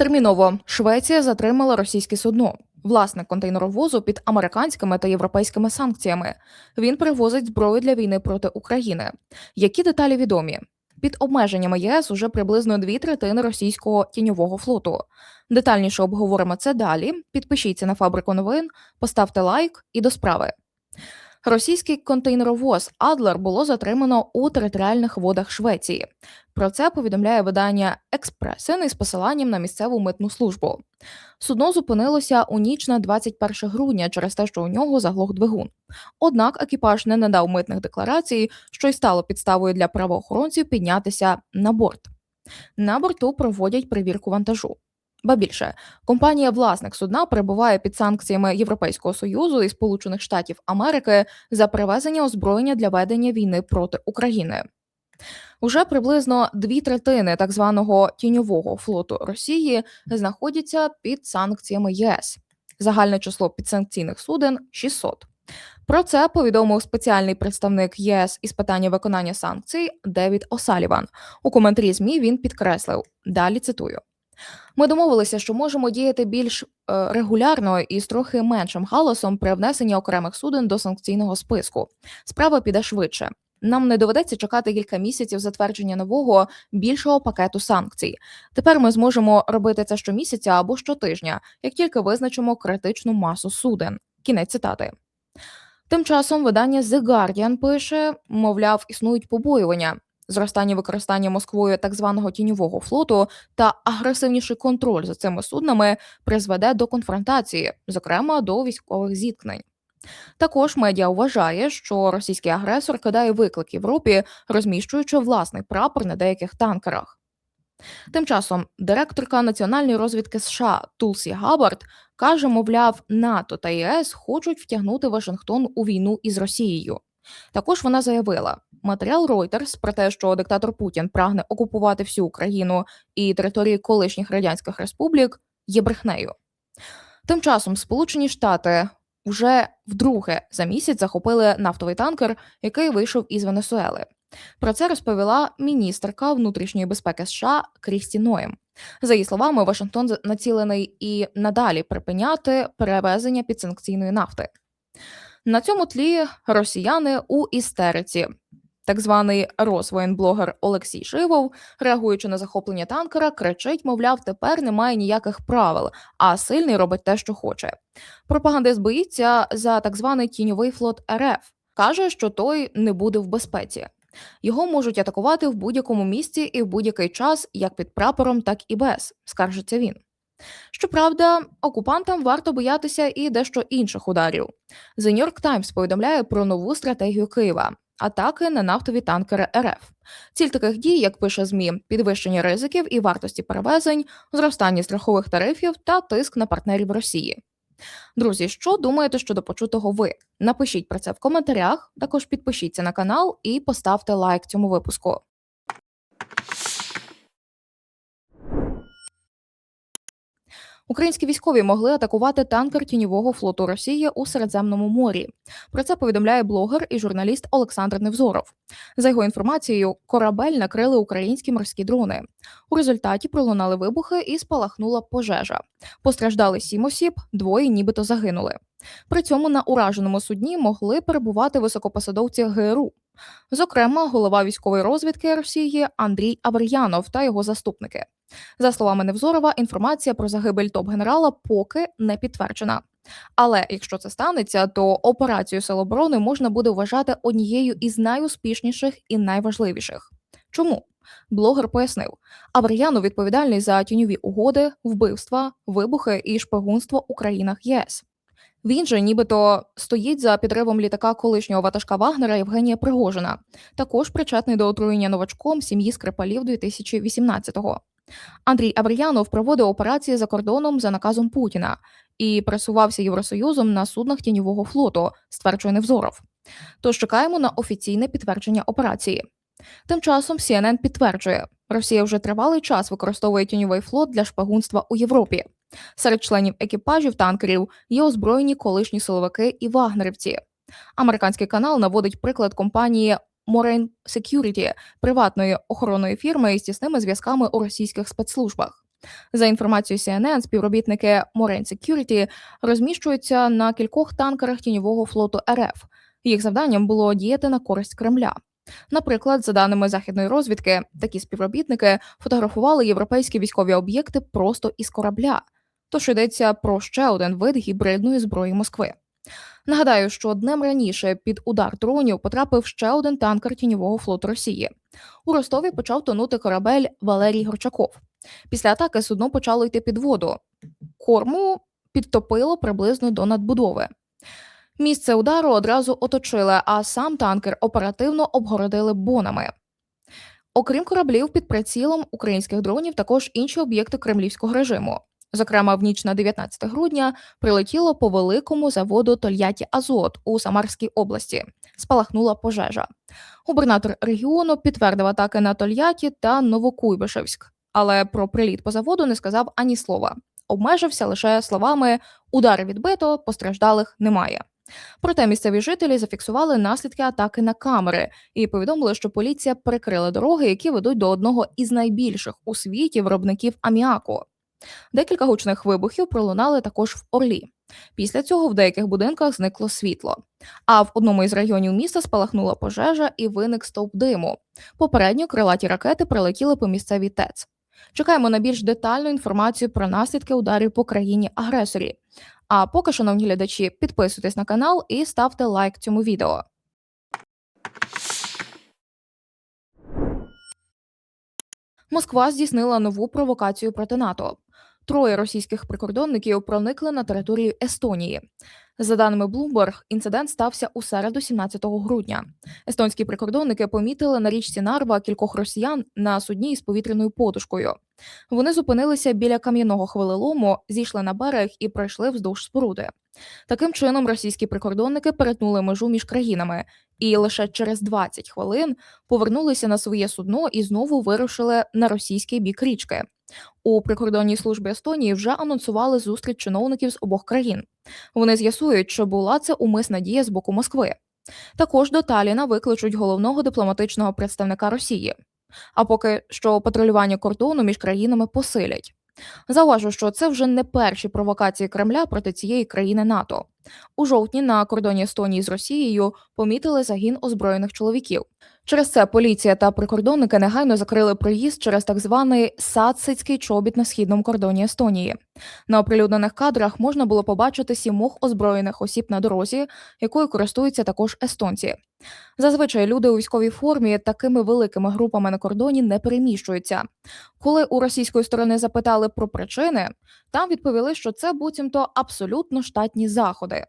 Терміново Швеція затримала російське судно. Власник контейнеровозу під американськими та європейськими санкціями. Він перевозить зброю для війни проти України. Які деталі відомі? Під обмеженнями ЄС уже приблизно дві третини російського тіньового флоту. Детальніше обговоримо це далі. Підпишіться на фабрику новин, поставте лайк і до справи. Російський контейнеровоз Адлер було затримано у територіальних водах Швеції. Про це повідомляє видання Експресен із посиланням на місцеву митну службу. Судно зупинилося у ніч на 21 грудня через те, що у нього заглох двигун. Однак екіпаж не надав митних декларацій, що й стало підставою для правоохоронців піднятися на борт. На борту проводять перевірку вантажу. Ба більше, компанія власник судна перебуває під санкціями Європейського союзу і Сполучених Штатів Америки за привезення озброєння для ведення війни проти України. Уже приблизно дві третини так званого тіньового флоту Росії знаходяться під санкціями ЄС. Загальне число підсанкційних суден 600. Про це повідомив спеціальний представник ЄС із питання виконання санкцій Девід Осаліван. У коментарі ЗМІ він підкреслив. Далі цитую. Ми домовилися, що можемо діяти більш е, регулярно і з трохи меншим галасом при внесенні окремих суден до санкційного списку. Справа піде швидше. Нам не доведеться чекати кілька місяців затвердження нового більшого пакету санкцій. Тепер ми зможемо робити це щомісяця або щотижня, як тільки визначимо критичну масу суден. Кінець цитати. Тим часом видання The Guardian пише, мовляв, існують побоювання. Зростання використання Москвою так званого тіньового флоту та агресивніший контроль за цими суднами призведе до конфронтації, зокрема до військових зіткнень. Також медіа вважає, що російський агресор кидає виклик Європі, розміщуючи власний прапор на деяких танкерах. Тим часом директорка національної розвідки США Тулсі Габард каже, мовляв, НАТО та ЄС хочуть втягнути Вашингтон у війну із Росією. Також вона заявила, матеріал Reuters про те, що диктатор Путін прагне окупувати всю Україну і території колишніх радянських республік, є брехнею. Тим часом Сполучені Штати вже вдруге за місяць захопили нафтовий танкер, який вийшов із Венесуели. Про це розповіла міністерка внутрішньої безпеки США Крісті Ноєм. За її словами, Вашингтон націлений і надалі припиняти перевезення підсанкційної нафти. На цьому тлі росіяни у істериці. Так званий розвоєнблогер Олексій Шивов, реагуючи на захоплення танкера, кричить: мовляв, тепер немає ніяких правил, а сильний робить те, що хоче. Пропагандист боїться за так званий тіньовий флот РФ. каже, що той не буде в безпеці. Його можуть атакувати в будь-якому місці і в будь-який час, як під прапором, так і без, скаржиться він. Щоправда, окупантам варто боятися і дещо інших ударів. The New York Times повідомляє про нову стратегію Києва. Атаки на нафтові танкери РФ. Ціль таких дій, як пише ЗМІ, підвищення ризиків і вартості перевезень, зростання страхових тарифів та тиск на партнерів Росії. Друзі, що думаєте щодо почутого ви? Напишіть про це в коментарях. Також підпишіться на канал і поставте лайк цьому випуску. Українські військові могли атакувати танкер тіньового флоту Росії у Середземному морі. Про це повідомляє блогер і журналіст Олександр Невзоров. За його інформацією, корабель накрили українські морські дрони. У результаті пролунали вибухи і спалахнула пожежа. Постраждали сім осіб, двоє нібито загинули. При цьому на ураженому судні могли перебувати високопосадовці ГРУ. Зокрема, голова військової розвідки Росії Андрій Авер'янов та його заступники. За словами Невзорова, інформація про загибель топ-генерала поки не підтверджена. Але якщо це станеться, то операцію Сил оборони можна буде вважати однією із найуспішніших і найважливіших. Чому? Блогер пояснив, Авер'янов відповідальний за тіньові угоди, вбивства, вибухи і шпигунство у країнах ЄС. Він же нібито стоїть за підривом літака колишнього ватажка Вагнера Євгенія Пригожина, також причетний до отруєння новачком сім'ї Скрипалів 2018-го. Андрій Абріянов проводив операції за кордоном за наказом Путіна і пресувався Євросоюзом на суднах тіньового флоту, стверджує Невзоров. Тож чекаємо на офіційне підтвердження операції. Тим часом CNN підтверджує, Росія вже тривалий час використовує тіньовий флот для шпигунства у Європі. Серед членів екіпажів танкерів є озброєні колишні силовики і вагнерівці. Американський канал наводить приклад компанії Moraine Security, приватної охоронної фірми із тісними зв'язками у російських спецслужбах. За інформацією CNN, співробітники Moraine Security розміщуються на кількох танкерах тіньового флоту РФ. Їх завданням було діяти на користь Кремля. Наприклад, за даними західної розвідки, такі співробітники фотографували європейські військові об'єкти просто із корабля. Тож йдеться про ще один вид гібридної зброї Москви. Нагадаю, що днем раніше під удар дронів потрапив ще один танкер тіньового флоту Росії. У Ростові почав тонути корабель Валерій Горчаков. Після атаки судно почало йти під воду. Корму підтопило приблизно до надбудови. Місце удару одразу оточили, а сам танкер оперативно обгородили бонами. Окрім кораблів під прицілом українських дронів, також інші об'єкти кремлівського режиму. Зокрема, в ніч на 19 грудня прилетіло по великому заводу Тольятті Азот у Самарській області. Спалахнула пожежа. Губернатор регіону підтвердив атаки на Тольятті та Новокуйбишевськ, але про приліт по заводу не сказав ані слова. Обмежився лише словами удари відбито, постраждалих немає. Проте місцеві жителі зафіксували наслідки атаки на камери і повідомили, що поліція перекрила дороги, які ведуть до одного із найбільших у світі виробників аміаку. Декілька гучних вибухів пролунали також в Орлі. Після цього в деяких будинках зникло світло. А в одному із районів міста спалахнула пожежа і виник стовп диму. Попередньо крилаті ракети прилетіли по місцевій ТЕЦ. Чекаємо на більш детальну інформацію про наслідки ударів по країні агресорі. А поки, шановні глядачі, підписуйтесь на канал і ставте лайк цьому відео. Москва здійснила нову провокацію проти НАТО. Троє російських прикордонників проникли на територію Естонії. За даними Bloomberg, інцидент стався у середу, 17 грудня. Естонські прикордонники помітили на річці Нарва кількох росіян на судні із повітряною подушкою. Вони зупинилися біля кам'яного хвилелому, зійшли на берег і пройшли вздовж споруди. Таким чином, російські прикордонники перетнули межу між країнами і лише через 20 хвилин повернулися на своє судно і знову вирушили на російський бік річки. У прикордонній службі Естонії вже анонсували зустріч чиновників з обох країн. Вони з'ясують, що була це умисна дія з боку Москви. Також до Таліна викличуть головного дипломатичного представника Росії. А поки що патрулювання кордону між країнами посилять. Зауважу, що це вже не перші провокації Кремля проти цієї країни НАТО. У жовтні на кордоні Естонії з Росією помітили загін озброєних чоловіків. Через це поліція та прикордонники негайно закрили проїзд через так званий сацицький чобіт на східному кордоні Естонії. На оприлюднених кадрах можна було побачити сімох озброєних осіб на дорозі, якою користуються також естонці. Зазвичай люди у військовій формі такими великими групами на кордоні не переміщуються. Коли у російської сторони запитали про причини, там відповіли, що це буцімто абсолютно штатні заходи.